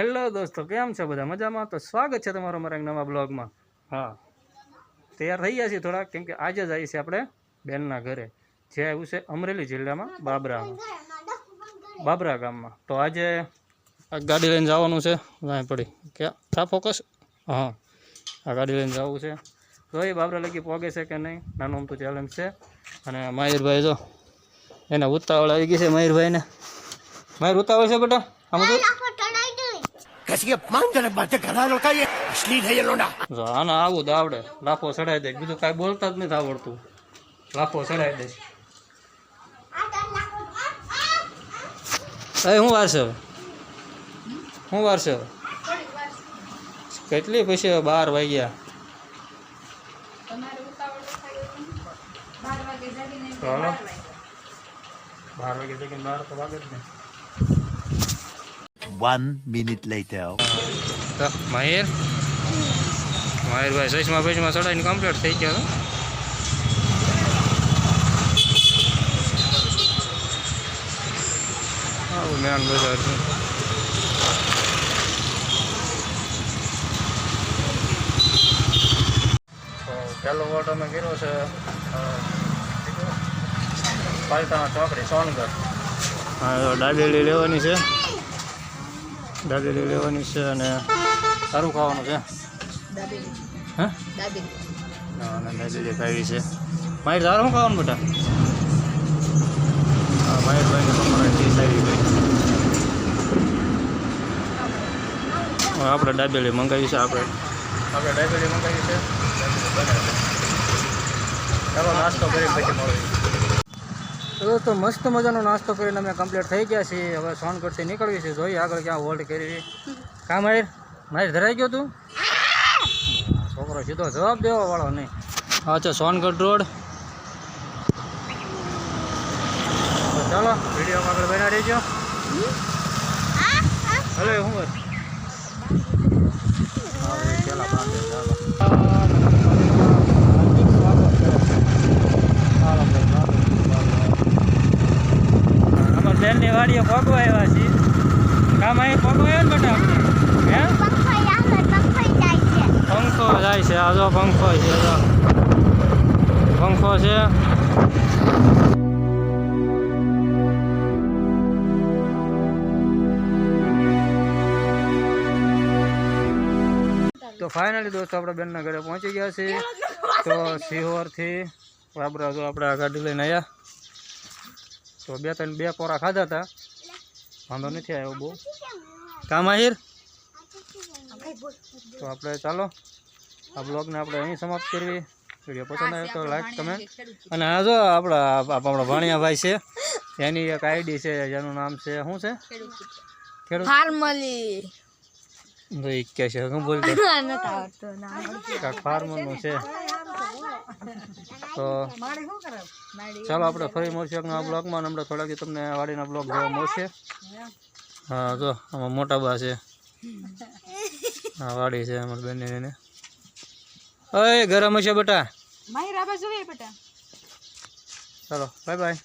Hello દોસ્તો કેમ છો બધા? મજામાં? તો સ્વાગત છે તમારો મારા એક નવા બ્લોગમાં. હા. તૈયાર થઈ ગયા છીએ થોડા કેમ કે આજે જ આવી છે આપણે બેનના ઘરે જે આવ્યું છે અમરેલી જિલ્લામાં બાબરામાં. બાબરા ગામમાં. તો આજે આ ગાડી લઈને જવાનું છે ના પડી. કે થા ફોકસ? હા. આ ગાડી લઈને જવું છે. તો એ બાબરા લગી પોગે છે કે નહીં? નાનું અમતું ચેલેન્જ છે. અને મયુરભાઈ જો એને ઉતાવળ આવી ગઈ છે મયુરભાઈને મયુર ઉતાવળ છે બેટા આમ તો? પછી અપમાનજનક માટે ઘણા રોકાઈએ અસલી થઈ લોડા આને આવું દાવડે લાફો ચડાવી દે. બીજું કાંઈ બોલતા જ નથી આવડતું. લાફો ચડાવી દે. હવે હું વારસો હું વારસો કેટલી પૈસા બાર વાગ્યા. બાર વાગે જગીને બાર તો વાગે જ નહીં. One minute later. તો મહેર. મહેરભાઈ સસમાં પૈસમાં ચડાવીને કમ્પ્લીટ થઈ ગયા હતો મેન બજાર છે. તો પહેલો વોટ અમે કર્યો છે પાલતાણા ચોકડી સોનગઢ. હા તો દાબેલી લેવાની છે. દાબેલી લેવાની છે અને સારું ખાવાનું છે. હે? ના દાબેલી ખાવી છે. માહિર સારું ખાવાનું બેટા? હા માહિરભાઈને તમારે ડીશ આવી ગઈ. આપણે ડાબેલી મંગાવી છે આપણે. આપણે ડાબેલી મંગાવી છે. ચાલો નાસ્તો કરી પછી મળીએ. દોસ્તો મસ્ત મજાનો નાસ્તો કરીને અમે કમ્પ્લીટ થઈ ગયા છીએ. હવે સોનગઢથી નીકળવી છે. જોઈએ આગળ ક્યાં હોલ્ડ કરી કાં મારે મારે ધરાઈ ગયો તું? છોકરો સીધો જવાબ દેવા વાળો નહીં. અચ્છા સોનગઢ રોડ. ચાલો વીડિયો આગળ બના રહીજો. હલો હું ચાલો. હાર્દિક સ્વાગત કરે છે. ચાલો, ભાઈ, ચાલો, ચાલો. અમાર બેનની વાડીએ પગવા આવ્યા છીએ કામ અહીં પગો આવ્યા ને બેટા હે? પંખો જાય છે, આ જો પંખો છે પંખો છે. તો ફાઇનલી દોસ્તો આપણે બેનના ઘરે પહોંચી ગયા છીએ તો સિહોરથી બાબરા જો આપણે આ ગાડી લઈને આવ્યા તો બે ત્રણ બે કોરા ખાધા હતા. વાંધો નથી આવ્યો બહુ. કામ આહિર તો આપણે ચાલો આ બ્લોગને આપણે અહીં સમાપ્ત કરવી. વીડિયો પસંદ આવ્યો તો લાઈક કમેન્ટ અને આ જો આપણા આપણા ભાણિયાભાઈ છે. એની એક આઈડી છે જેનું નામ છે શું છે? ખેડૂત ફાર્મલી. તો કે છે શું બોલતો ફાર્મરનું છે. તો ચાલો આપણે ફરી મળશું આ બ્લોગમાં હમણાં થોડાક તમને વાડીના બ્લોગ જોવા મળશે. હા જો આમાં મોટા બા છે. હા વાડી છે અમારી બેન એને અય ગરમ હશે બેટા. જોઈએ બેટા? ચાલો બાય બાય